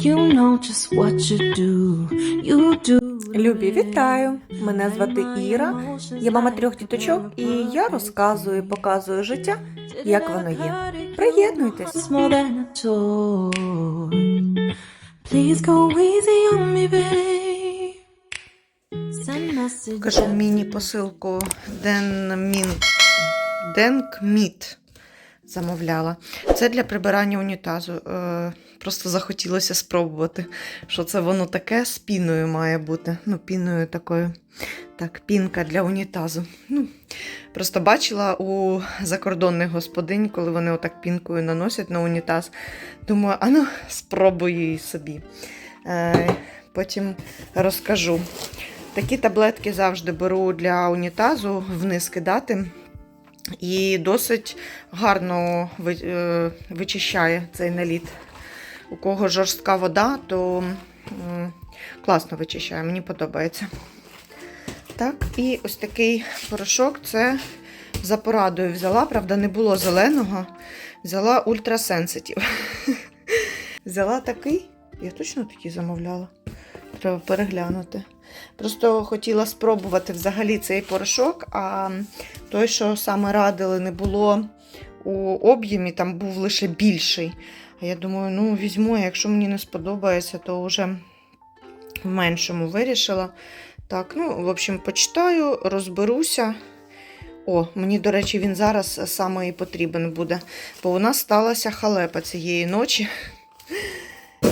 You know just what you do. You do. Любі, вітаю! Мене звати Іра. Я мама трьох діточок, і я розказую, показую життя, як воно є. Приєднуйтесь. Please go easy on me, babe. Кажу міні-посилку Денмін Денкміт замовляла. Це для прибирання унітазу. Е, просто захотілося спробувати, що це воно таке з піною має бути. Ну, піною такою. Так, пінка для унітазу. Ну, просто бачила у закордонних господинь, коли вони отак пінкою наносять на унітаз. Думаю, а ну, спробую її собі. Е, потім розкажу. Такі таблетки завжди беру для унітазу вниз кидати. І досить гарно е, вичищає цей наліт. У кого жорстка вода, то класно вичищає, мені подобається. Так, і ось такий порошок це за порадою взяла, правда, не було зеленого. Взяла ультрасенситів. Взяла такий. Я точно такий замовляла. Треба переглянути. Просто хотіла спробувати взагалі цей порошок, а той, що саме радили, не було у об'ємі, там був лише більший. А я думаю, ну візьму, якщо мені не сподобається, то вже в меншому вирішила. Так, ну, в общем, почитаю, розберуся. О, мені, до речі, він зараз саме і потрібен буде. Бо у нас сталася халепа цієї ночі.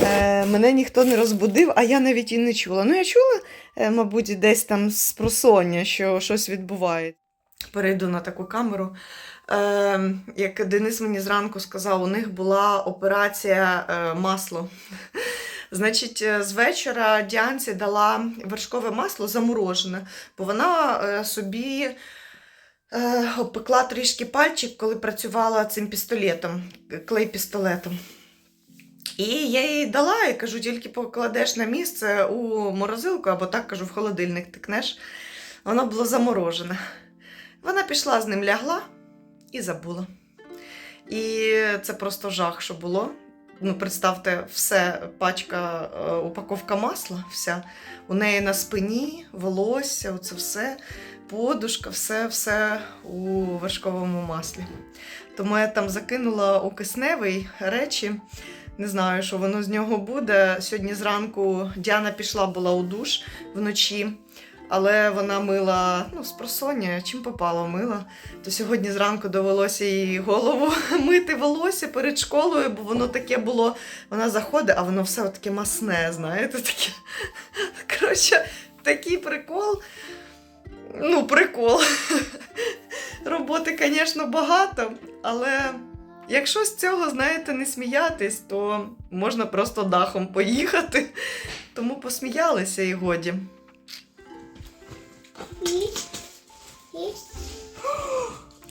Е, мене ніхто не розбудив, а я навіть і не чула. Ну, я чула, е, мабуть, десь там з просоння, що щось відбувається. Перейду на таку камеру. Е, як Денис мені зранку сказав, у них була операція е, масло. Значить, з вечора Діанці дала вершкове масло заморожене, бо вона собі обпекла трішки пальчик, коли працювала цим пістолетом, клей-пістолетом. І я їй дала і кажу, тільки покладеш на місце у морозилку, або так кажу, в холодильник тикнеш. Воно було заморожене. Вона пішла з ним лягла і забула. І це просто жах, що було. Ну, представте, все, пачка, е, упаковка масла, вся. У неї на спині, волосся, оце все, подушка, все, все у вершковому маслі. Тому я там закинула у кисневий речі. Не знаю, що воно з нього буде. Сьогодні зранку Діана пішла була у душ вночі, але вона мила ну, з просоння, чим попало мила. То сьогодні зранку довелося їй голову мити волосся перед школою, бо воно таке було. Вона заходить, а воно все таке масне, знаєте, таке. Коротше, такий прикол. Ну, прикол. Роботи, звісно, багато, але. Якщо з цього, знаєте, не сміятись, то можна просто дахом поїхати. Тому посміялися і годі.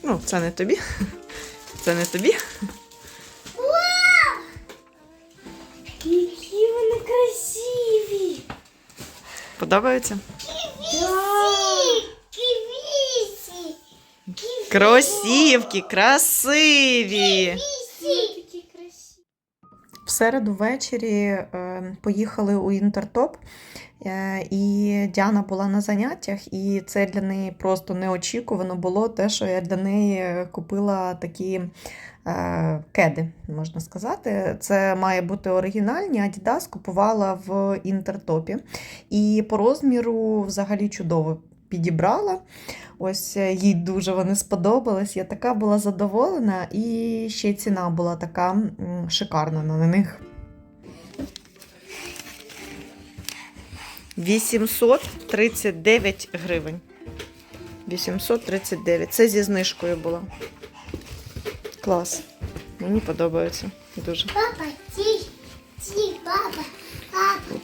Ну, це не тобі. Це не тобі. Які вони красиві! Подобається? Кивісі! Кросівки, красиві. В середу ввечері е, поїхали у Інтертоп, е, і Діана була на заняттях, і це для неї просто неочікувано було те, що я для неї купила такі е, кеди, можна сказати. Це має бути оригінальні. Adidas купувала в Інтертопі. І по розміру взагалі чудово підібрала. Ось е, їй дуже вони сподобались. Я така була задоволена, і ще ціна була така шикарна на них. 839 гривень. 839. Це зі знижкою було. Клас. Мені подобається дуже. Папа, ті, ті, папа, папа.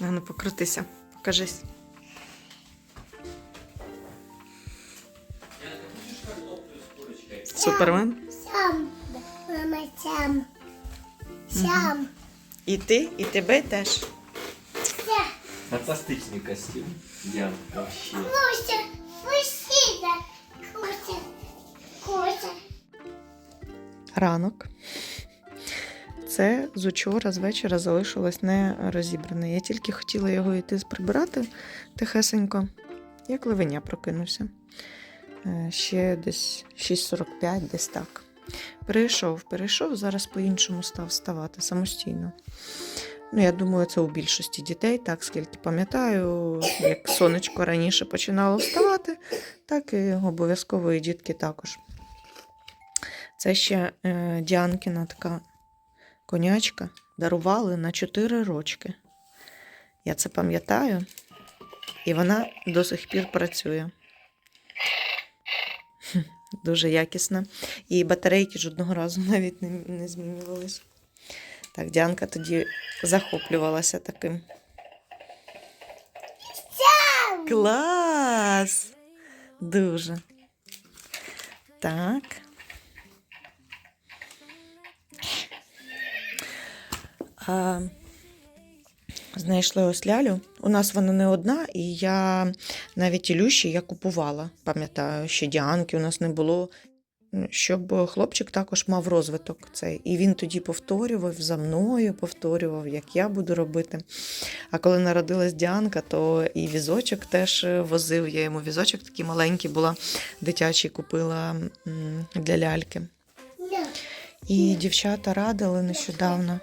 А ну покрутися, покажись. Супермен. Сам, мама, сам. Сам. І ти, і тебе теж. Фантастичний костюм. Я вообще. Куся, Кусіда. Куся, Куся. Ранок. Це це з учора, з вечора залишилось не розібране. Я тільки хотіла його йти прибирати тихесенько, як ливеня прокинувся. Е, Ще десь 6.45, десь так. Перейшов, перейшов, зараз по-іншому став вставати самостійно. Ну, я думаю, це у більшості дітей, так, скільки пам'ятаю, як сонечко раніше починало вставати, так і обов'язково і дітки також. Це ще е, Діанкіна така конячка дарували на 4 рочки. Я це пам'ятаю, і вона до сих пір працює. Дуже якісна. І батарейки жодного разу навіть не, не змінювались. Так, Діанка тоді захоплювалася таким. Клас! Дуже. Так. А, знайшли ось лялю. У нас вона не одна, і я навіть Ілюші я купувала. Пам'ятаю, ще Діанки у нас не було. Щоб хлопчик також мав розвиток цей. І він тоді повторював за мною, повторював, як я буду робити. А коли народилась Діанка, то і візочок теж возив. Я йому візочок такий маленький була, дитячий купила для ляльки. І дівчата радили нещодавно.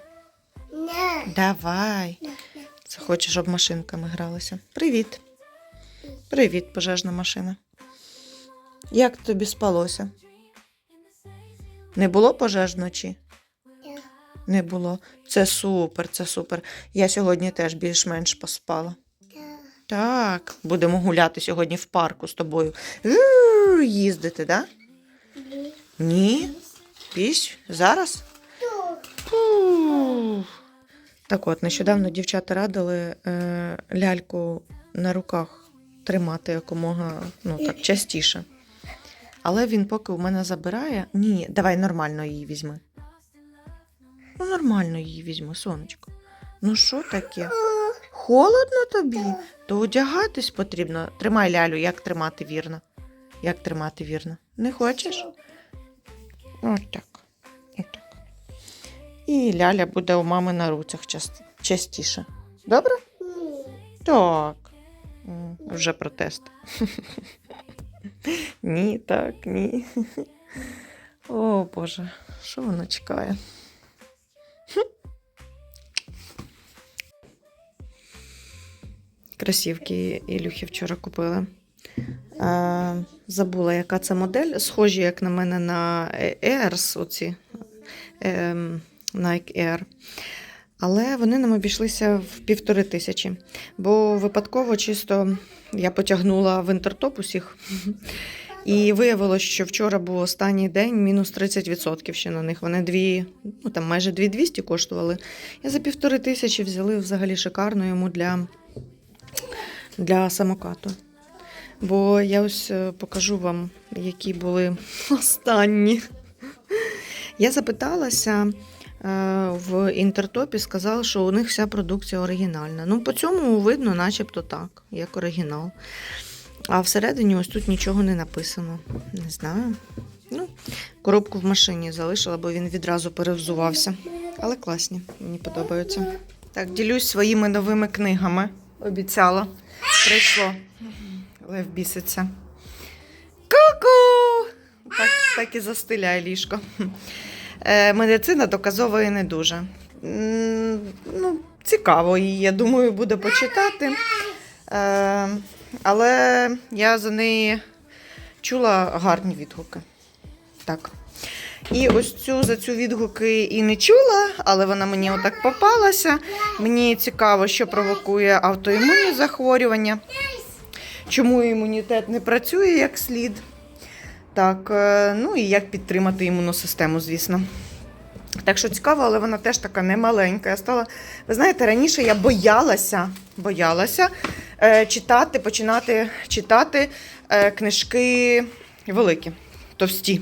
Давай. Це хочеш, щоб машинками гралися. Привіт. Привіт, пожежна машина. Як тобі спалося? Не було пожеж вночі? не. Не було. Це супер, це супер. Я сьогодні теж більш-менш поспала. Так, будемо гуляти сьогодні в парку з тобою. Їздити, так? Да? Ні. Ні? Пісь? Зараз? Так от, нещодавно дівчата радили е, ляльку на руках тримати якомога ну, так, частіше. Але він поки у мене забирає. Ні, давай нормально її візьми. Ну, нормально її візьми, сонечко. Ну, що таке? Холодно тобі? То одягатись потрібно. Тримай лялю, як тримати вірно. Як тримати вірно? Не хочеш? Отак. Отак. І ляля буде у мами на руцях частіше. Добре? Так. Вже протест. Ні, так, ні. О, Боже, що воно чекає? Кросівки Ілюхи вчора купили. Забула, яка це модель. Схожі, як на мене, на Airs, оці е, Nike Air. Але вони нам обійшлися в півтори тисячі. Бо випадково чисто я потягнула в інтертоп усіх. І виявилось, що вчора був останній день, мінус 30% ще на них. Вони дві, ну там майже 2200 коштували. Я за півтори тисячі взяли взагалі шикарно йому для, для самокату. Бо я ось е, покажу вам, які були останні. Я запиталася в інтертопі, сказали, що у них вся продукція оригінальна. Ну, по цьому видно, начебто так, як оригінал. А всередині ось тут нічого не написано. Не знаю. Ну, коробку в машині залишила, бо він відразу перевзувався. Але класні, мені подобаються. Так, ділюсь своїми новими книгами. Обіцяла. Прийшло. Лев біситься. Ку-ку! Так, так і застиляє ліжко. Е, медицина доказова і не дуже. Ну, цікаво її, я думаю, буде почитати. Е, але я за неї чула гарні відгуки. Так. І ось цю за цю відгуки і не чула, але вона мені отак попалася. Мені цікаво, що провокує автоімунні захворювання, чому імунітет не працює як слід. Так, е, ну і як підтримати імунну систему, звісно. Так що цікаво, але вона теж така немаленька. Я стала, ви знаєте, раніше я боялася, боялася е, читати, починати читати е, книжки великі. товсті.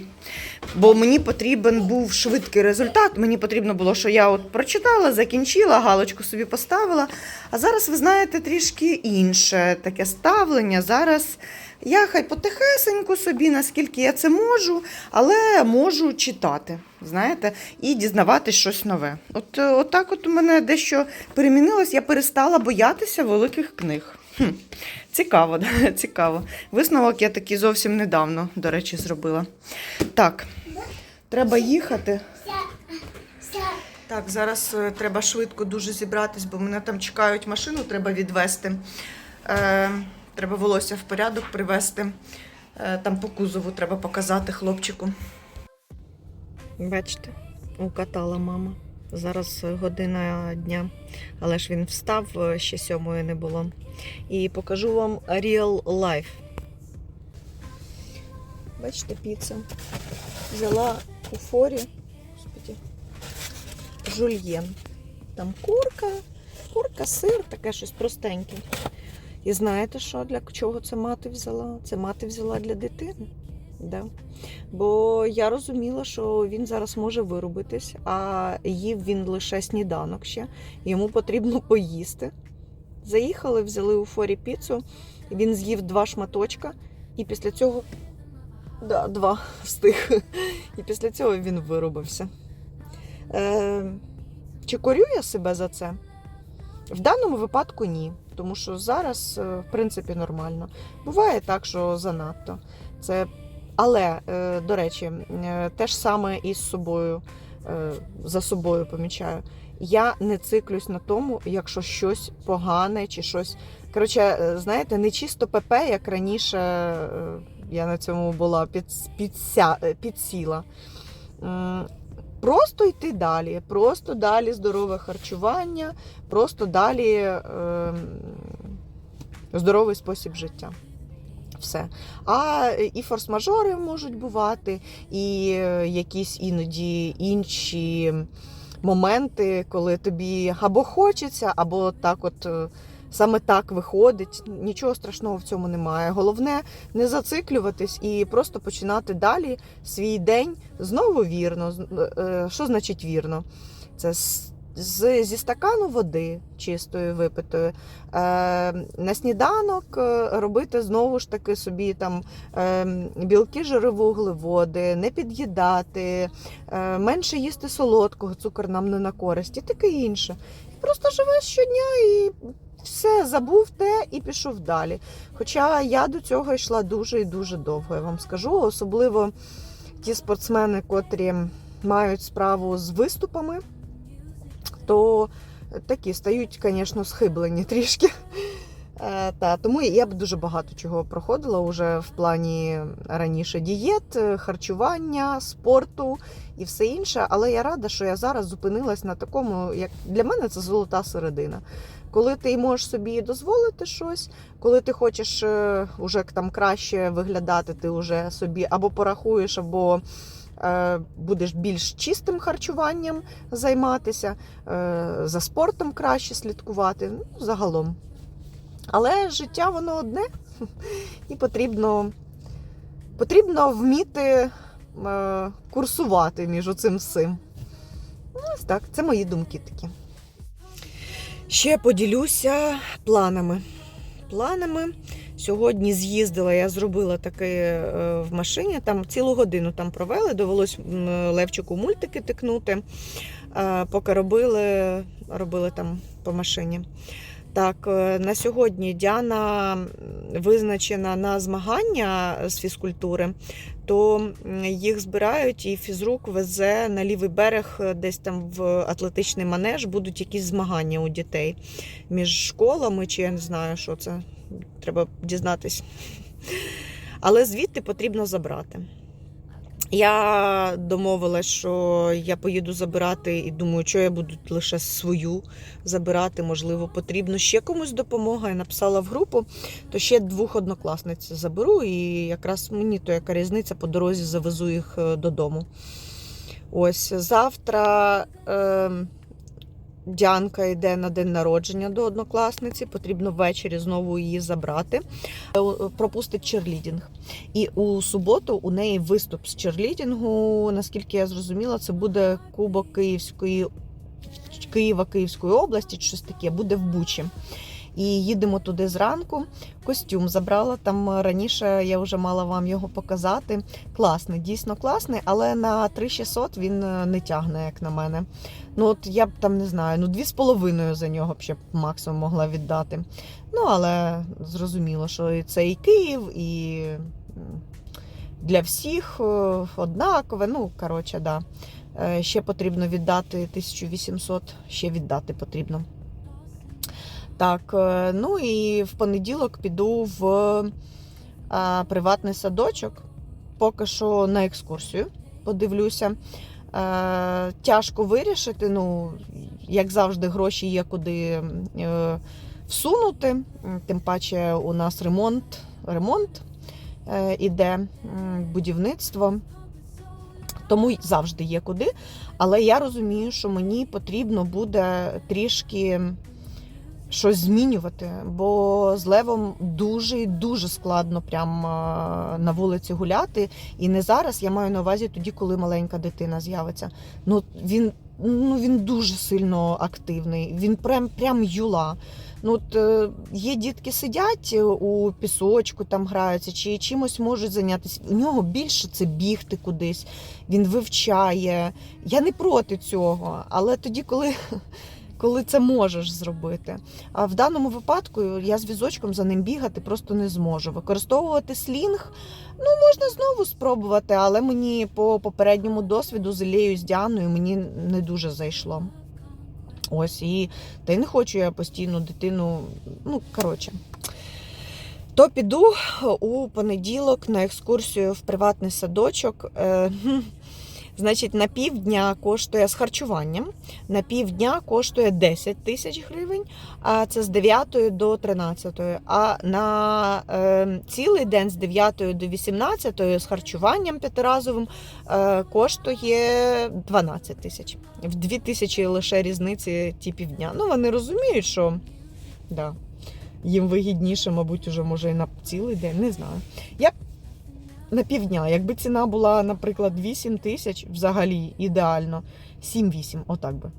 Бо мені потрібен був швидкий результат. Мені потрібно було, що я от прочитала, закінчила, галочку собі поставила. А зараз, ви знаєте, трішки інше таке ставлення. Зараз я хай потихесеньку собі, наскільки я це можу, але можу читати, знаєте, і дізнаватись щось нове. От, е, от так от у мене дещо перемінилось, я перестала боятися великих книг. Хм. Цікаво, да? цікаво. Висновок я такий зовсім недавно, до речі, зробила. Так, треба їхати. Так, зараз е, треба швидко дуже зібратись, бо мене там чекають машину, треба відвести. Е, треба волосся в порядок привести. Е, там по кузову треба показати хлопчику. Бачите, укатала мама. Зараз година дня, але ж він встав, е, ще сьомої не було. І покажу вам Real Life. Бачите, піца. Взяла у форі. Господи, жульєн. Там курка, курка, сир, таке щось простеньке. І знаєте, що для чого це мати взяла? Це мати взяла для дитини. Да. Бо я розуміла, що він зараз може виробитись, а їв він лише сніданок ще, йому потрібно поїсти. Заїхали, взяли у форі піцу, він з'їв два шматочка, і після цього да, два встиг. І після цього він виробився. Е, чи корю я себе за це? В даному випадку ні, тому що зараз, е, в принципі, нормально. Буває так, що занадто. Це... Але, е, до речі, е, те ж саме і з собою, за собою помічаю. Я не циклюсь на тому, якщо щось погане чи щось. Коротше, знаєте, не чисто ПП, як раніше я на цьому була під, підсіла. Просто йти далі, просто далі здорове харчування, просто далі е, здоровий спосіб життя. Все. А і форс-мажори можуть бувати, і е, якісь іноді інші моменти, коли тобі або хочеться, або так, от е, саме так виходить. Нічого страшного в цьому немає. Головне не зациклюватись і просто починати далі свій день знову вірно. Е, Що значить вірно? Це з, зі стакану води чистої випитої. Е, на сніданок е, робити знову ж таки собі там е, білки, жири, вуглеводи, не під'їдати, е, менше їсти солодкого, цукор нам не на користь і таке інше. Просто живеш щодня і все, забув те і пішов далі. Хоча я до цього йшла дуже і дуже довго, я вам скажу, особливо ті спортсмени, котрі мають справу з виступами, то такі стають, звісно, схиблені трішки. Е, Та, тому я б дуже багато чого проходила уже в плані раніше дієт, е, харчування, спорту і все інше. Але я рада, що я зараз зупинилась на такому, як для мене це золота середина. Коли ти можеш собі дозволити щось, коли ти хочеш е, уже там краще виглядати, ти вже собі або порахуєш, або будеш більш чистим харчуванням займатися, за спортом краще слідкувати. Ну, загалом. Але життя воно одне, і потрібно, потрібно вміти е, курсувати між оцим всім. Ну, Ось так, це мої думки такі. Ще поділюся планами. Планами. Сьогодні з'їздила, я зробила таке е, в машині, там цілу годину там провели, довелось Левчику мультики тикнути, е, поки робили, робили там по машині. Так, е, на сьогодні Діана визначена на змагання з фізкультури, то їх збирають і фізрук везе на лівий берег, е, десь там в атлетичний манеж, будуть якісь змагання у дітей між школами, чи я не знаю, що це. Треба дізнатись. Але звідти потрібно забрати. Я домовилася, що я поїду забирати і думаю, що я буду лише свою забирати. Можливо, потрібно ще комусь допомога. Я написала в групу, то ще двох однокласниць заберу, і якраз мені то яка різниця по дорозі завезу їх е, додому. Ось завтра. Е, Діанка йде на день народження до однокласниці, потрібно ввечері знову її забрати. Е, Пропустить черлідінг. І у суботу у неї виступ з черлідінгу. Наскільки я зрозуміла, це буде Кубок Київської Києва Київської області, щось таке, буде в Бучі. І їдемо туди зранку. Костюм забрала там раніше. Я вже мала вам його показати. Класний, дійсно класний, але на 3600 він е, не тягне, як на мене. Ну от я б там не знаю, ну дві з половиною за нього б ще максимум могла віддати. Ну але зрозуміло, що це і Київ, і для всіх е, однакове. Ну коротше, да. Е, Ще потрібно віддати 1800, ще віддати потрібно. Так, е, ну і в понеділок піду в е, приватний садочок. Поки що на екскурсію подивлюся. Е, тяжко вирішити. Ну, як завжди, гроші є куди всунути. Тим паче у нас ремонт, ремонт іде, будівництво. Тому завжди є куди. Але я розумію, що мені потрібно буде трішки щось змінювати, бо з левом дуже і дуже складно прям на вулиці гуляти. І не зараз я маю на увазі тоді, коли маленька дитина з'явиться. Ну він. Ну, він дуже сильно активний, він прям, прям юла. Ну, от, е, є дітки сидять е, у пісочку, там граються, чи чимось можуть зайнятися. У нього більше це бігти кудись, він вивчає. Я не проти цього, але тоді, коли, коли це можеш зробити. А в даному випадку я з візочком за ним бігати просто не зможу. Використовувати слінг ну, можна знову спробувати, але мені по попередньому досвіду з Ілею з Діаною мені не дуже зайшло. Ось і та й не хочу я постійно дитину. Ну, коротше. То піду у понеділок на екскурсію в приватний садочок. Значить, на півдня коштує з харчуванням, на півдня коштує 10 тисяч гривень, а це з 9 до 13. А на е, цілий день з 9 до 18 з харчуванням п'ятиразовим е, коштує 12 тисяч. В 2 тисячі лише різниці ті півдня. Ну, вони розуміють, що да, їм вигідніше, мабуть, уже може і на цілий день, не знаю. Я на півдня. Якби ціна була, наприклад, 8 тисяч, взагалі ідеально, 7-8, отак би.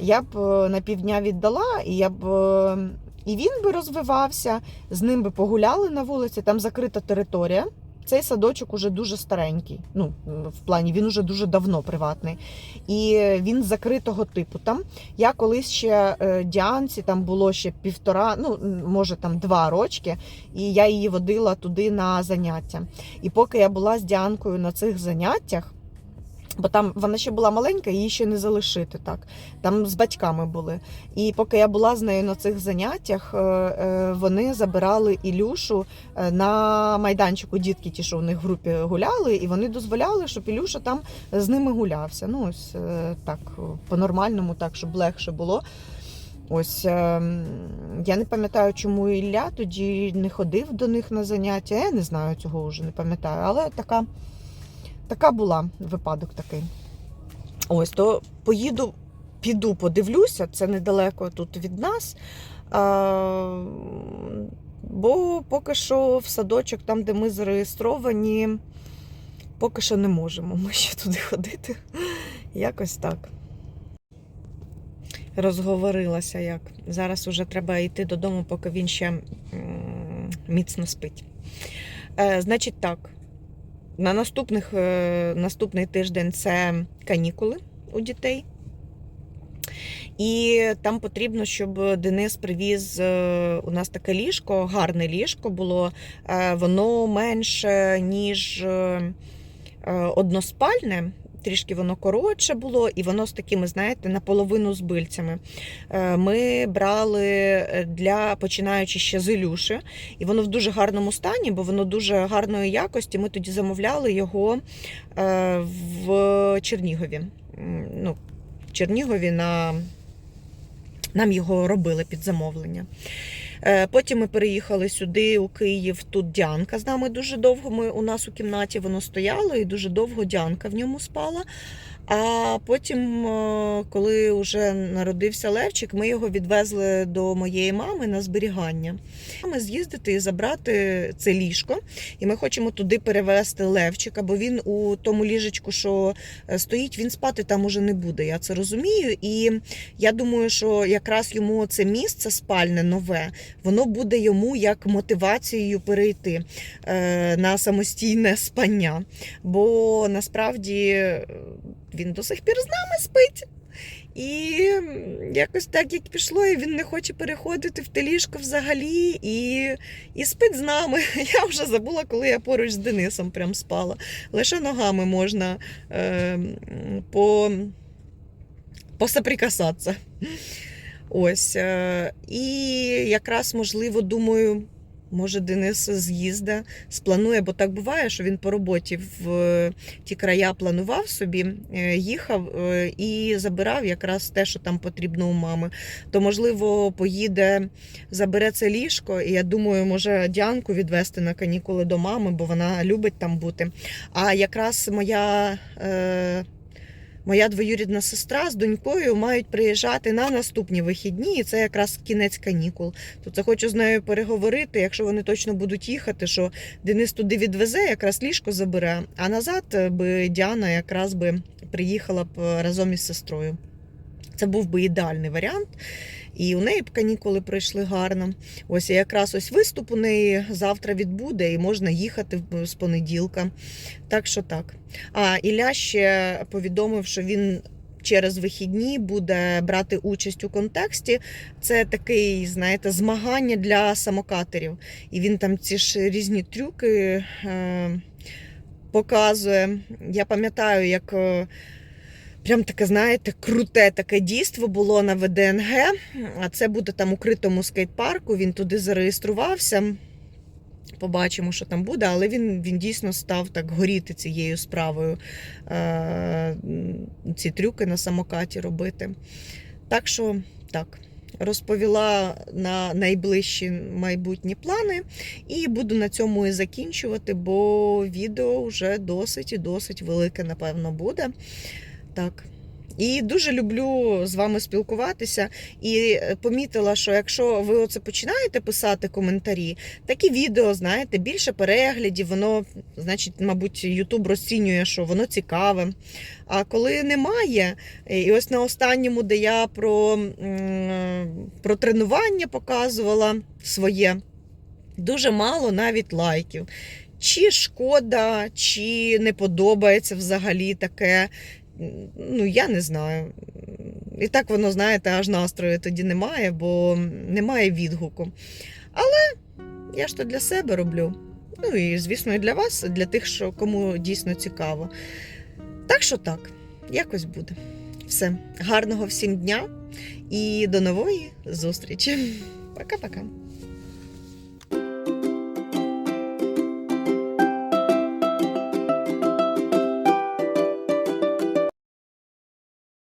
Я б е, на півдня віддала, і я б. е, І він би розвивався, з ним би погуляли на вулиці, там закрита територія. Цей садочок уже дуже старенький. Ну, в плані він уже дуже давно приватний. І він закритого типу. Там я колись ще е, Діанці, там було ще півтора, ну може там два рочки, і я її водила туди на заняття. І поки я була з Діанкою на цих заняттях, бо там вона ще була маленька, її ще не залишити так. Там з батьками були. І поки я була з нею на цих заняттях, е, е, вони забирали Ілюшу е, на майданчику. Дітки, ті, що в них в групі гуляли, і вони дозволяли, щоб Ілюша там з ними гулявся. Ну, ось так, по-нормальному, так, щоб легше було. Ось я не пам'ятаю, чому Ілля тоді не ходив до них на заняття. Я не знаю цього вже не пам'ятаю, але така, така була випадок такий. Ось, то поїду, піду, подивлюся, це недалеко тут від нас. А, бо поки що в садочок, там, де ми зареєстровані, поки що не можемо ми ще туди ходити. Якось так розговорилася як. Зараз уже треба йти додому, поки він ще м, міцно спить. Е, значить так, на наступних, е, наступний тиждень це канікули у дітей. І там потрібно, щоб Денис привіз е, у нас таке ліжко, гарне ліжко було. Е, Воно менше, ніж односпальне. Трішки воно коротше було, і воно з такими, знаєте, наполовину з бильцями. Е, Ми брали е, для починаючи ще з Ілюші, і воно в дуже гарному стані, бо воно дуже гарної якості. Ми тоді замовляли його е, в Чернігові. Ну, в Чернігові на... нам його робили під замовлення. Е, Потім ми переїхали сюди, у Київ. Тут Діанка з нами дуже довго. Ми у нас у кімнаті воно стояло, і дуже довго Діанка в ньому спала. А потім, е, коли вже народився Левчик, ми його відвезли до моєї мами на зберігання. Ми з'їздити і забрати це ліжко, і ми хочемо туди перевезти Левчика, бо він у тому ліжечку, що е, стоїть, він спати там уже не буде. Я це розумію. І я думаю, що якраз йому це місце спальне нове, воно буде йому як мотивацією перейти е, на самостійне спання. Бо насправді е, він до сих пір з нами спить. І якось так, як пішло, і він не хоче переходити в те ліжко взагалі, і, і спить з нами. Я вже забула, коли я поруч з Денисом прям спала. Лише ногами можна е, по, посоприкасатися. Ось. Е, і якраз, можливо, думаю, може, Денис з'їзде, спланує, бо так буває, що він по роботі в е, ті края планував собі, е, їхав і забирав якраз те, що там потрібно у мами. То, можливо, поїде, забере це ліжко, і я думаю, може Діанку відвести на канікули до мами, бо вона любить там бути. А якраз моя. Е, Моя двоюрідна сестра з донькою мають приїжджати на наступні вихідні, і це якраз кінець канікул. То це хочу з нею переговорити, якщо вони точно будуть їхати, що Денис туди відвезе, якраз ліжко забере, а назад е, би Діана якраз би приїхала б е, разом із сестрою. Це був би ідеальний варіант. І у неї б канікули пройшли гарно. Ось якраз ось виступ у неї завтра відбуде, і можна їхати з понеділка. Так що так. А Ілля ще повідомив, що він через вихідні буде брати участь у контексті. Це такий, знаєте, змагання для самокатерів. І він там ці ж різні трюки е, показує. Я пам'ятаю, як. Прям таке, знаєте, круте таке дійство було на ВДНГ. А це буде там у критому скейт-парку. Він туди зареєструвався. Побачимо, що там буде, але він, він дійсно став так горіти цією справою. Е, ці трюки на самокаті робити. Так що так. Розповіла на найближчі майбутні плани, і буду на цьому і закінчувати, бо відео вже досить і досить велике, напевно, буде. Так. І дуже люблю з вами спілкуватися. І е, помітила, що якщо ви оце починаєте писати коментарі, такі відео, знаєте, більше переглядів, воно, значить, мабуть, Ютуб розцінює, що воно цікаве. А коли немає, е, і ось на останньому, де я про, про тренування показувала своє, дуже мало навіть лайків. Чи шкода, чи не подобається взагалі таке. Ну, я не знаю. І так воно, знаєте, аж настрою тоді немає, бо немає відгуку. Але я ж то для себе роблю. Ну і, звісно, і для вас, для тих, що кому дійсно цікаво. Так що так, якось буде. Все. Гарного всім дня і до нової зустрічі. Пока-пока.